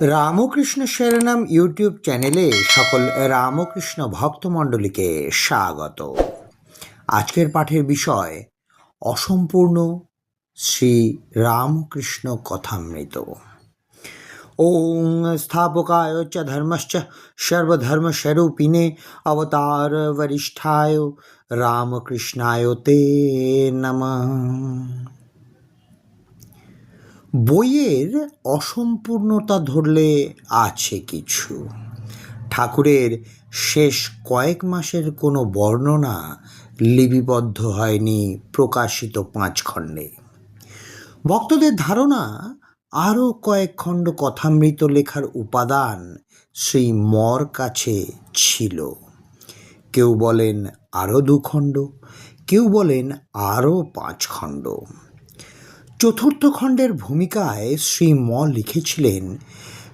Ramakrishna শরণম YouTube চ্যানেলে সকল রামকৃষ্ণ ভক্তমণ্ডলীকে স্বাগত। আজকের পাঠের বিষয়, অসম্পূর্ণ শ্রী রামকৃষ্ণ কথামৃত। ওং স্থাপকায় চ ধর্মশ্চ সর্বধর্মস্বরূপিণে অবতার বরিষ্ঠায় রামকৃষ্ণায় তে নমঃ। বইয়ের অসম্পূর্ণতা ধরলে আছে কিছু। ঠাকুরের শেষ কয়েক মাসের কোনো বর্ণনা লিপিবদ্ধ হয়নি প্রকাশিত পাঁচ খণ্ডে ভক্তদের ধারণা আরও কয়েক খণ্ড কথামৃত লেখার উপাদান সেই মর কাছে ছিল। কেউ বলেন আরও দুখণ্ড, কেউ বলেন আরও পাঁচ খণ্ড চতুর্থ খণ্ডের ভূমিকায় শ্রী ম লিখেছিলেন,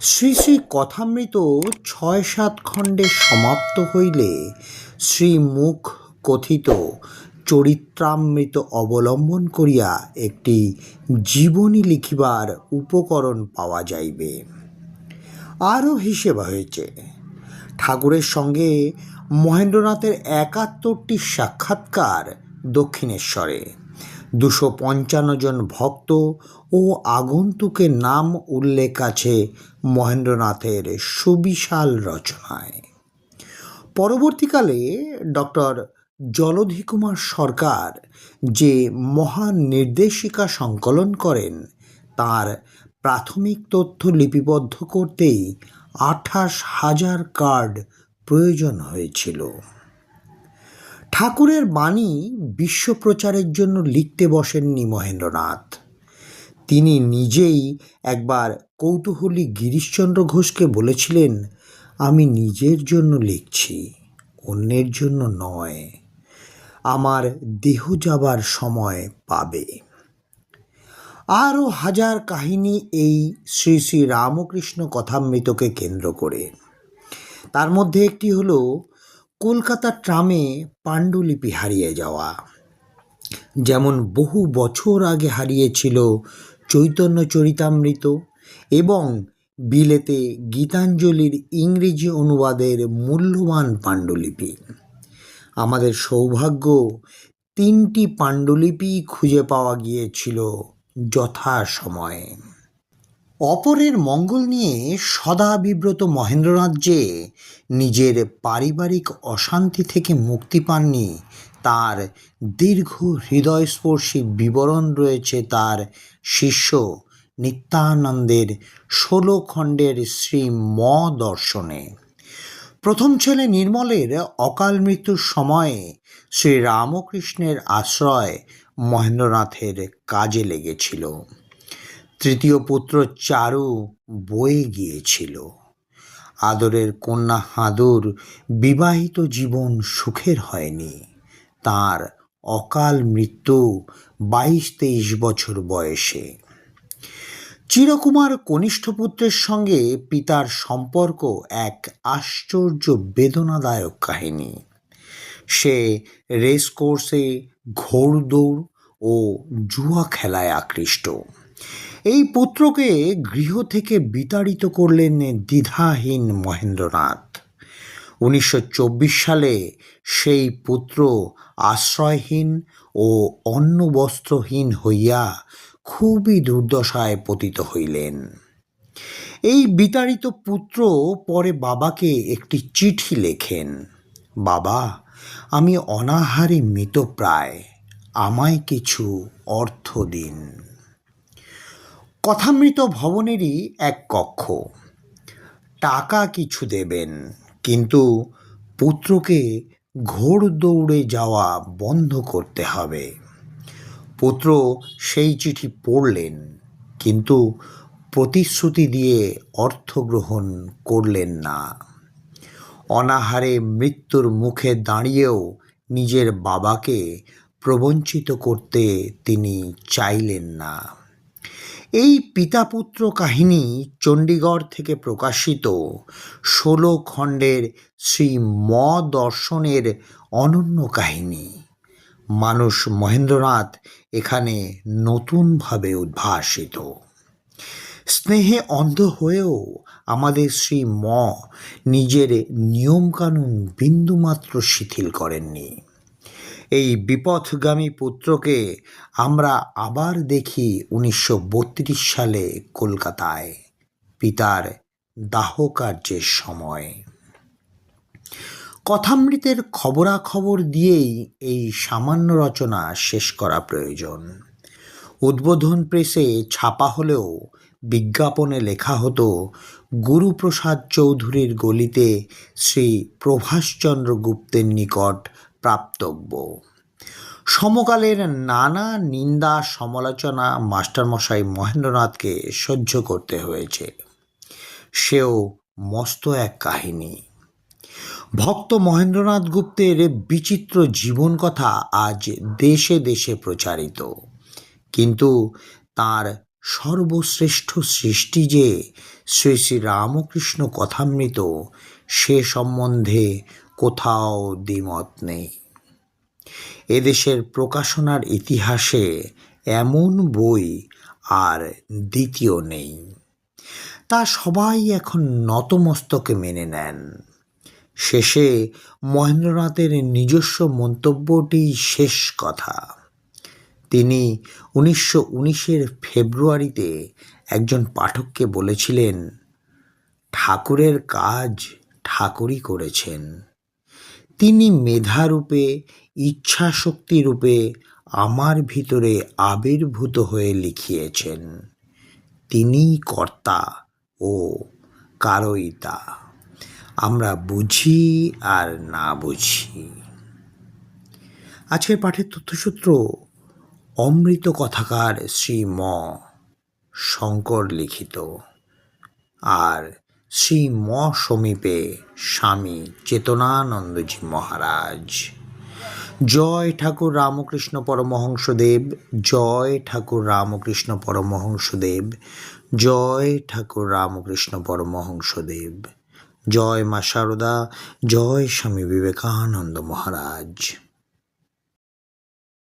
শ্রী শ্রী কথামৃত ছয় সাত খণ্ডে সমাপ্ত হইলে শ্রী মুখ কথিত চরিত্রামৃত অবলম্বন করিয়া একটি জীবনী লিখিবার উপকরণ পাওয়া যাইবে। আরও হিসেব হয়েছে, ঠাকুরের সঙ্গে মহেন্দ্রনাথের একাত্তরটি সাক্ষাৎকার দক্ষিণেশ্বরে। দুশো পঞ্চান্ন জন ভক্ত ও আগন্তুকের নাম উল্লেখ আছে মহেন্দ্রনাথের সুবিশাল রচনায়। পরবর্তীকালে ডক্টর জলধি কুমার সরকার যে মহান নির্দেশিকা সংকলন করেন, তার প্রাথমিক তথ্য লিপিবদ্ধ করতেই আঠাশ হাজার কার্ড প্রয়োজন হয়েছিল। ঠাকুরের বাণী বিশ্ব প্রচারের জন্য লিখতে বসেননি মহেন্দ্রনাথ। তিনি নিজেই একবার কৌতূহলী গিরিশচন্দ্র ঘোষকে বলেছিলেন, আমি নিজের জন্য লিখছি, অন্যের জন্য নয়। আমার দেহ যাবার সময় পাবে। আরও হাজার কাহিনী এই শ্রী শ্রী রামকৃষ্ণ কথামৃতকে কেন্দ্র করে। তার মধ্যে একটি হলো কলকাতার ট্রামে পাণ্ডুলিপি হারিয়ে যাওয়া। যেমন বহু বছর আগে হারিয়েছিল চৈতন্য চরিতামৃত এবং বিলেতে গীতাঞ্জলির ইংরেজি অনুবাদের মূল্যবান পাণ্ডুলিপি। আমাদের সৌভাগ্য, তিনটি পাণ্ডুলিপি খুঁজে পাওয়া গিয়েছিল যথাসময়ে। অপরের মঙ্গল নিয়ে সদা বিব্রত মহেন্দ্রনাথ যে নিজের পারিবারিক অশান্তি থেকে মুক্তি পাননি। তার দীর্ঘ হৃদয়স্পর্শী বিবরণ রয়েছে তার শিষ্য নিত্যানন্দের ষোলো খণ্ডের শ্রী ম দর্শনে প্রথম ছেলে নির্মলের অকাল মৃত্যুর সময়ে শ্রী রামকৃষ্ণের আশ্রয় মহেন্দ্রনাথের কাজে লেগেছিল। তৃতীয় পুত্র চারু বয়ে গিয়েছিল। আদরের কন্যা হাদুর বিবাহিত জীবন সুখের হয়নি। তার অকাল মৃত্যু বাইশ তেইশ বছর বয়সে। চিরকুমার কনিষ্ঠ পুত্রের সঙ্গে পিতার সম্পর্ক এক আশ্চর্য বেদনাদায়ক কাহিনী। সে রেস কোর্সে ঘোড়দৌড় ও জুয়া খেলায় আকৃষ্ট। এই পুত্রকে গৃহ থেকে বিতাড়িত করলেন দ্বিধাহীন মহেন্দ্রনাথ। উনিশশো চব্বিশ সালে সেই পুত্র আশ্রয়হীন ও অন্ন বস্ত্রহীন হইয়া খুবই দুর্দশায় পতিত হইলেন। এই বিতাড়িত পুত্র পরে বাবাকে একটি চিঠি লেখেন, বাবা, আমি অনাহারে মৃতপ্রায় আমায় কিছু অর্থ দিন। কথামৃত ভবনেরই এক কক্ষ। টাকা কিছু দেবেন, কিন্তু পুত্রকে ঘোড় দৌড়ে যাওয়া বন্ধ করতে হবে। পুত্র সেই চিঠি পড়লেন, কিন্তু প্রতিশ্রুতি দিয়ে অর্থ গ্রহণ করলেন না। অনাহারে মৃত্যুর মুখে দাঁড়িয়েও নিজের বাবাকে প্রবঞ্চিত করতে তিনি চাইলেন না। এই পিতাপুত্র কাহিনী চণ্ডীগড় থেকে প্রকাশিত। ষোলো খণ্ডের শ্রী ম দর্শনের অনন্য কাহিনী। মানুষ মহেন্দ্রনাথ এখানে নতুনভাবে উদ্ভাসিত। স্নেহে অন্ধ হয়েও আমাদের শ্রী ম নিজের নিয়মকানুন বিন্দুমাত্র শিথিল করেননি। এই বিপথগামী পুত্রকে আমরা আবার দেখি উনিশশো বত্রিশ সালে কলকাতায়, পিতার দাহকার্যের সময়। কথামৃতের খবরাখবর দিয়েই এই সামান্য রচনা শেষ করা প্রয়োজন। উদ্বোধন প্রেসে ছাপা হলেও বিজ্ঞাপনে লেখা হতো, গুরুপ্রসাদ চৌধুরীর গলিতে শ্রী প্রভাষচন্দ্র গুপ্তের নিকট প্রাপ্তব্য। সমকালের নানা নিন্দা সমালোচনা মাস্টারমশাই মহেন্দ্রনাথকে সহ্য করতে হয়েছে। সেও মস্ত এক কাহিনী। ভক্ত মহেন্দ্রনাথ গুপ্তের বিচিত্র জীবন কথা আজ দেশে দেশে প্রচারিত। কিন্তু তার সর্বশ্রেষ্ঠ সৃষ্টি যে শ্রী শ্রী রামকৃষ্ণ কথামৃত, সে সম্বন্ধে কোথাও দ্বিমত নেই। এদেশের প্রকাশনার ইতিহাসে এমন বই আর দ্বিতীয় নেই। তা সবাই এখন নতমস্তকে মেনে নেন। শেষে মহেন্দ্রনাথের নিজস্ব মন্তব্যটি শেষ কথা। তিনি উনিশশো উনিশের ফেব্রুয়ারিতে একজন পাঠককে বলেছিলেন, ঠাকুরের কাজ ঠাকুরই করেছেন। তিনি মেধারূপে, ইচ্ছাশক্তি রূপে আমার ভিতরে আবির্ভূত হয়ে লিখিয়েছেন। তিনিই কর্তা ও কারই তা। আমরা বুঝি আর না বুঝি। আজকের পাঠের তথ্যসূত্র, অমৃত কথাকার শ্রী ম. শঙ্কর লিখিত। আর শ্রী ম সমীপে স্বামী চেতনানন্দজি মহারাজ। জয় ঠাকুর রামকৃষ্ণ পরমহংসদেব, জয় ঠাকুর রামকৃষ্ণ পরমহংসদেব, জয় ঠাকুর রামকৃষ্ণ পরমহংসদেব। জয় মা শারদা জয় স্বামী বিবেকানন্দ মহারাজ।